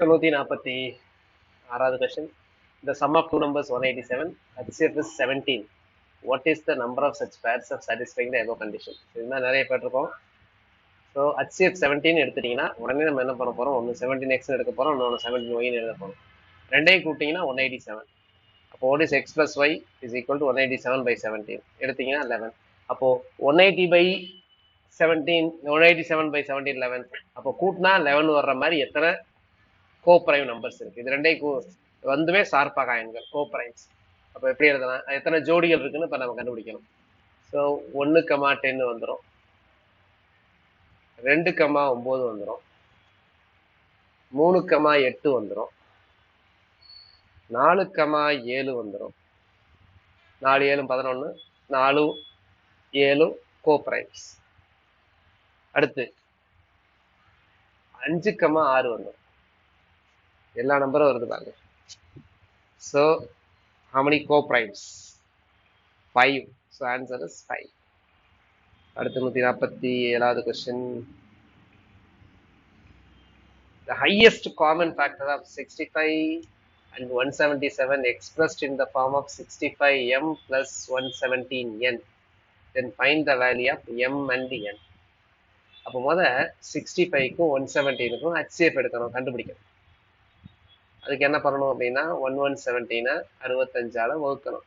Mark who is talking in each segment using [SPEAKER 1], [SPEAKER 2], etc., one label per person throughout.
[SPEAKER 1] So நூற்றி நாற்பத்தி ஆறாவது question the sum of two numbers one eighty seven HCF is seventeen what is the number of such pairs of satisfying the above condition இதுதான் நிறைய பேட்டிருக்கோம் so HCF seventeen எடுத்துட்டீங்கன்னா உடனே நம்ம என்ன பண்ண போகிறோம் ஒன்று செவன்டீன் எக்ஸ் எடுக்க போகிறோம் இன்னொன்று செவன்டீன் ஒய்னு எழுத போகிறோம் ரெண்டையும் கூட்டிங்கன்னா ஒன் எயிட்டி செவன் அப்போ what is x plus y is equal to one eighty seven by seventeen எடுத்தீங்கன்னா லெவன் அப்போது one eighty by seventeen one eighty seven by seventeen eleven அப்போ கூட்டினா லெவன் வர்ற மாதிரி எத்தனை கோப்ரைம் நம்பர்ஸ் இருக்கு. இது ரெண்டையும் வந்துமே சார்பாக எண்கள் கோப்ரைம்ஸ் அப்போ எப்படி எழுதலாம்? அது எத்தனை ஜோடிகள் இருக்குன்னு இப்போ நம்ம கண்டுபிடிக்கணும். ஸோ ஒன்று கமா டென்னு வந்துடும் ரெண்டு கமா ஒம்பது வந்துடும் மூணு கமா எட்டு வந்துடும் நாலு கமா ஏழு வந்துடும் நாலு ஏழு பதினொன்று நாலு ஏழு கோப்ரைம்ஸ் அடுத்து அஞ்சு கமா ஆறு வந்துடும் எல்லா நம்பரும் வருது பாருங்க. So how many coprimes five so answer is five அடுத்து நூற்றி நாற்பத்தி ஏழாவது question the highest common factor of 65 and 177 expressed in the form of 65m plus 117n then find the value of m and n. அப்போ முத sixty ஃபைவ்க்கும் one செவன்டீனுக்கும் HCF எடுக்கணும் கண்டுபிடிக்கணும். அதுக்கு என்ன பண்ணணும் அப்படின்னா ஒன் ஒன் செவன்டீனை அறுபத்தஞ்சால வகுக்கணும்.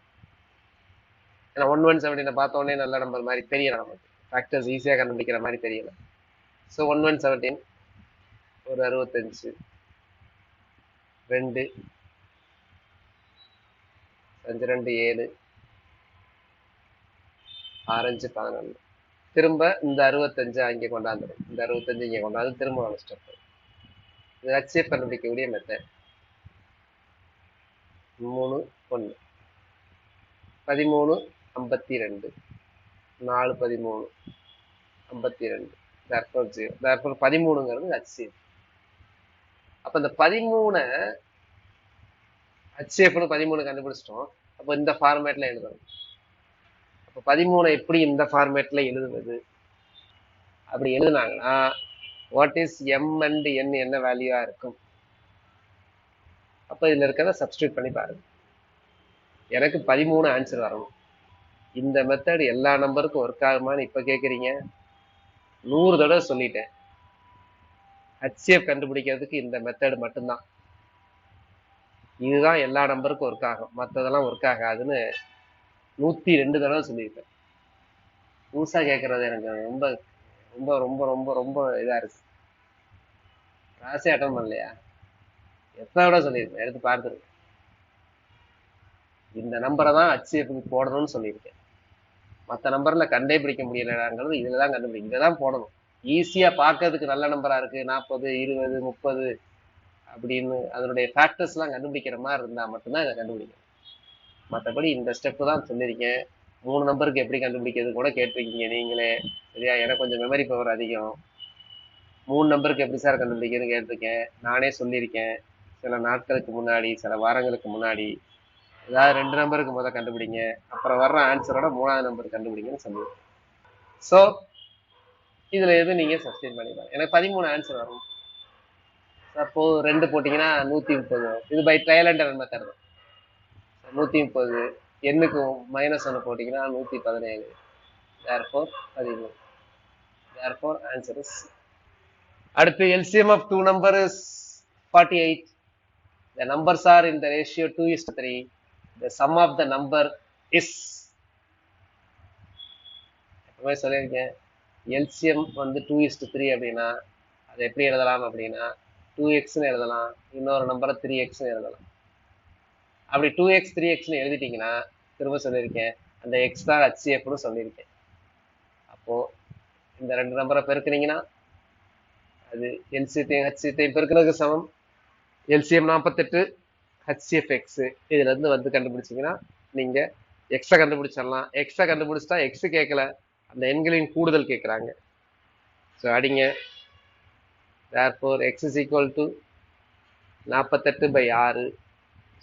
[SPEAKER 1] ஏன்னா ஒன் ஒன் செவன்டீனை பார்த்தோன்னே நல்ல நம்பர் மாதிரி தெரியல நமக்கு. ஃபேக்டர்ஸ் ஈஸியாக கண்டுபிடிக்கிற மாதிரி தெரியல. ஸோ ஒன் ஒன் செவன்டீன் ஒரு அறுபத்தஞ்சு ரெண்டு அஞ்சு ரெண்டு ஏழு ஆரஞ்சு பதினொன்று திரும்ப இந்த அறுபத்தஞ்சு அங்கே கொண்டாந்துடும் இந்த அறுபத்தஞ்சு இங்கே கொண்டாந்து திரும்ப ஒரு இது அச்சீவ் கண்டுபிடிக்கக்கூடிய மெத்தட் மூணு ஒன்று பதிமூணு ஐம்பத்தி ரெண்டு நாலு பதிமூணு ஐம்பத்தி ரெண்டு தேர்ஃபோர் ஜீரோ தேர்ஃபோர் பதிமூணுங்கிறது ஹச்சிஎஃப் அப்போ இந்த பதிமூணை ஹச்சிஎஃப்னு பதிமூணு கண்டுபிடிச்சிட்டோம். அப்போ இந்த ஃபார்மேட்டில் எழுதணும். அப்போ பதிமூணை எப்படி இந்த ஃபார்மேட்டில் எழுதுவது? அப்படி எழுதுனாங்கன்னா what is m and n என்ன வேல்யூவா இருக்கும்? அப்போ இதில் இருக்கிறத சப்ஸ்டியூட் பண்ணி பாருங்க. எனக்கு பதிமூணு ஆன்சர் வரணும். இந்த மெத்தட் எல்லா நம்பருக்கும் ஒர்க் ஆகுமான்னு இப்போ கேட்குறீங்க நூறு தடவை சொல்லிட்டேன். ஹச்சிஎஃப் கண்டுபிடிக்கிறதுக்கு இந்த மெத்தடு மட்டும்தான். இதுதான் எல்லா நம்பருக்கும் ஒர்க் ஆகும். மற்றதெல்லாம் ஒர்க் ஆகாதுன்னு நூற்றி ரெண்டு தடவை சொல்லியிருக்கேன் புதுசாக கேட்குறது எனக்கு ரொம்ப ரொம்ப ரொம்ப ரொம்ப ரொம்ப இதாக இருக்கு. கிளாஸே அட்டன் பண்ணலையா? எத்தனை விட சொல்லியிருக்கேன்? எடுத்து பார்த்துருக்கேன் இந்த நம்பரை தான் ஹச்சிஎஃப்க்கு போடணும்னு சொல்லியிருக்கேன். மற்ற நம்பரில் கண்டே பிடிக்க முடியலங்கிறது இதில் தான் கண்டுபிடிக்கும் இதை தான் போடணும். ஈஸியாக பார்க்கறதுக்கு நல்ல நம்பராக இருக்குது நாற்பது இருபது முப்பது அப்படின்னு அதனுடைய ஃபேக்டர்ஸ்லாம் கண்டுபிடிக்கிற மாதிரி இருந்தால் மட்டும்தான் இதை கண்டுபிடிக்கணும். மற்றபடி இந்த ஸ்டெப்பு தான் சொல்லியிருக்கேன். மூணு நம்பருக்கு எப்படி கண்டுபிடிக்கிறது கூட கேட்டிருக்கீங்க நீங்களே. சரியா? எனக்கு கொஞ்சம் மெமரி பவர் அதிகம். மூணு நம்பருக்கு எப்படி சார் கண்டுபிடிக்கிறதுன்னு கேட்டிருக்கேன். நானே சொல்லியிருக்கேன். சில நாட்களுக்கு முன்னாடி சில வாரங்களுக்கு முன்னாடி ஏதாவது ரெண்டு நம்பருக்கு முத கண்டுபிடிங்க. அப்புறம் வர்ற ஆன்சரோட மூணாவது நம்பர் கண்டுபிடிங்கன்னு சொல்லியிருக்கேன் ஸோ இதில் எது நீங்கள் சஸ்டெயின் பண்ணிக்கலாம் எனக்கு பதிமூணு ஆன்சர் வரும். அப்போ ரெண்டு போட்டிங்கன்னா நூற்றி முப்பது வரும். இது by trial and error method தான். நூற்றி முப்பது எண்ணுக்கு மைனஸ் ஒன்று போட்டிங்கன்னா நூற்றி பதினேழு. தேர்ஃபோர் பதிமூணு. தேர்ஃபோர் ஆன்சர் இஸ் அடுத்து LCM of two number is forty eight the numbers are in the ratio two is three the sum of the number is எப்பவுமே சொல்லியிருக்கேன். எல்சிஎம் வந்து டூ இஸ்ட் த்ரீ அப்படின்னா அதை எப்படி எழுதலாம் அப்படின்னா டூ எக்ஸ்னு எழுதலாம். இன்னொரு நம்பரை த்ரீ எக்ஸ்னு எழுதலாம். அப்படி டூ எக்ஸ் த்ரீ எக்ஸ்னு எழுதிட்டீங்கன்னா திரும்ப சொல்லியிருக்கேன். அந்த எக்ஸ் தான் ஹச்சிஎஃப்னு சொல்லியிருக்கேன். அப்போது இந்த ரெண்டு நம்பரை பெருக்குனீங்கன்னா அது எல்சியத்தையும் ஹச்சியத்தையும் பெருக்கிறதுக்கு சமம். எல்சிஎம் நாற்பத்தெட்டு ஹச்சிஎஃப் எக்ஸ் இதுலேருந்து வந்து கண்டுபிடிச்சிங்கன்னா நீங்கள் எக்ஸை கண்டுபிடிச்சிடலாம். எக்ஸை கண்டுபிடிச்சிட்டா எக்ஸு கேட்கல. அந்த எண்களின் கூடுதல் கேட்குறாங்க. ஸோ அடிங்க. Therefore x is equal to நாற்பத்தெட்டு பை ஆறு.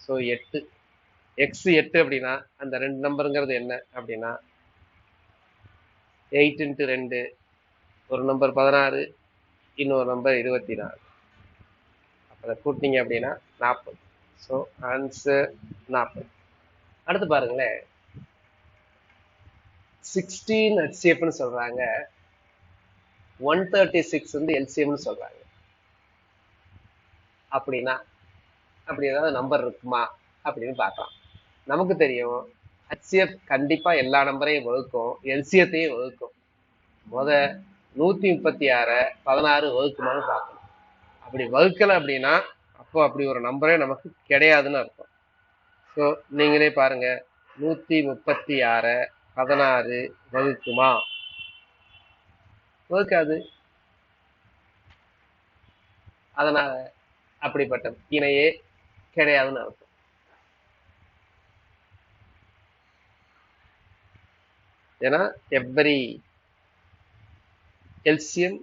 [SPEAKER 1] ஸோ எட்டு. எக்ஸ் எட்டு அப்படின்னா அந்த ரெண்டு நம்பருங்கிறது என்ன அப்படின்னா எயிட் இன்ட்டு ரெண்டு. ஒரு நம்பர் பதினாறு இன்னொரு நம்பர் இருபத்தி நாலு. அதை கூட்டினீங்க அப்படின்னா நாற்பது. ஸோ ஆன்சர் நாற்பது. அடுத்து பாருங்களேன். சிக்ஸ்டீன் ஹெச்சிஎஃப்னு சொல்றாங்க. ஒன் தேர்ட்டி சிக்ஸ் வந்து எல்சிஎம்னு சொல்றாங்க. அப்படின்னா அப்படி ஏதாவது நம்பர் இருக்குமா? அப்படின்னு பார்க்கலாம். நமக்கு தெரியும் ஹெச்சிஎஃப் கண்டிப்பா எல்லா நம்பரையும் வகுக்கும் எல்சிஎத்தையும் வகுக்கும். முத நூத்தி முப்பத்தி ஆறை பதினாறு வகுக்குமான்னு பார்க்கணும். அப்படி வகுக்கல அப்படின்னா அப்போ அப்படி ஒரு நம்பரே நமக்கு கிடையாதுன்னு அர்த்தம். ஸோ நீங்களே பாருங்க. நூத்தி முப்பத்தி ஆறை பதினாறு வகுக்குமா? வகுக்காது. அதனால அப்படிப்பட்ட இணையே கிடையாதுன்னு அர்த்தம். ஏன்னா every LCM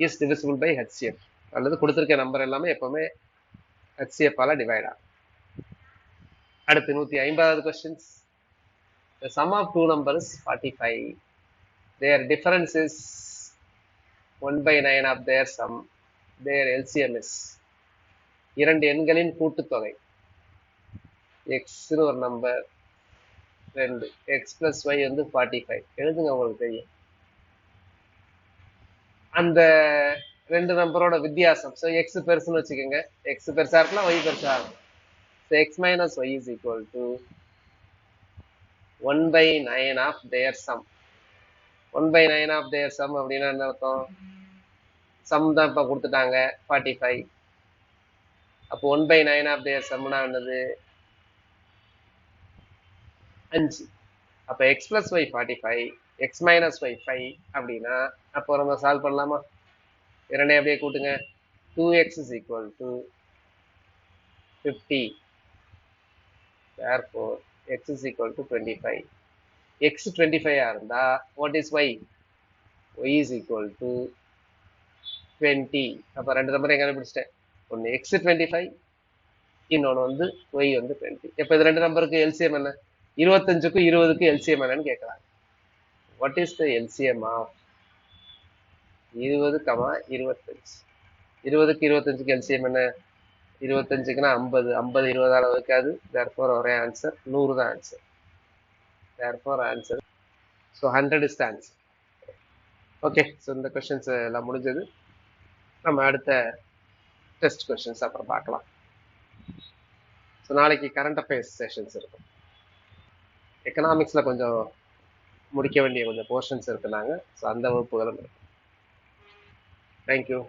[SPEAKER 1] is divisible by HCF அல்லது கொடுத்துருக்க நம்பர் எல்லாமே எப்பவுமே ஹெச்சிஎஃப் ஆல டிவைட் ஆகும். அடுத்து நூத்தி ஐம்பதாவது questions the sum of two numbers forty five their difference is one by nine of their sum their LCM is இரண்டு எண்களின் கூட்டுத்தொகை. எக்ஸ்னு ஒரு நம்பர் ரெண்டு. எக்ஸ் பிளஸ் ஒய் வந்து ஃபார்ட்டி ஃபைவ் எழுதுங்க உங்களுக்கு தெரியும். அந்த ரெண்டு நம்பரோட வித்தியாசம். ஸோ எக்ஸ் பெருசுன்னு வச்சுக்கோங்க. எக்ஸ் பெருசா இருக்கலாம் ஒய் பெருசா இருக்கும். So x minus y is equal to one by nine of their sum one by nine of their sum அப்படின்னா என்ன அர்த்தம்? சம் தான் இப்போ கொடுத்துட்டாங்க ஃபார்ட்டி ஃபைவ் அப்போ one by nine of their சம்னா என்னது? அஞ்சு. அப்போ x plus y forty five x minus y five அப்படின்னா அப்போ நம்ம சால்வ் பண்ணலாமா? இரண்டே அப்படியே கூட்டுங்க. Two x is equal to fifty therefore x is equal to 25 x 25 ஆ இருந்தா what is y? y is equal to 20 அப்ப ரெண்டு நம்பர் எங்க கண்டுபிடிச்சிட்டேன். ஒன்னு x 25 இன்னொன்னு வந்து y வந்து 20 இப்ப இது ரெண்டு நம்பருக்கு எல்சிஎம் என்ன? இருபத்தஞ்சுக்கும் இருபதுக்கும் எல்சிஎம் என்னன்னு கேட்கலாம் what is the LCM of இருபது கமா இருபத்தஞ்சு. இருபதுக்கு இருபத்தஞ்சுக்கு எல்சிஎம் என்ன? இருபத்தஞ்சுக்குன்னா ஐம்பது. ஐம்பது இருபதால வகுக்காது தேர்ஃபோர் ஒரே ஆன்சர் நூறு தான் answer therefore answer so hundred is the answer okay so இந்த கொஷின்ஸ் எல்லாம் முடிஞ்சது. நம்ம அடுத்த டெஸ்ட் கொஷின்ஸ் அப்புறம் பார்க்கலாம். ஸோ நாளைக்கு கரண்ட் அஃபேர்ஸ் செஷன்ஸ் இருக்கும். எக்கனாமிக்ஸில் கொஞ்சம் முடிக்க வேண்டிய கொஞ்சம் போர்ஷன்ஸ் இருக்குனாங்க ஸோ அந்த வகுப்புகளும் இருக்கும். Thank you.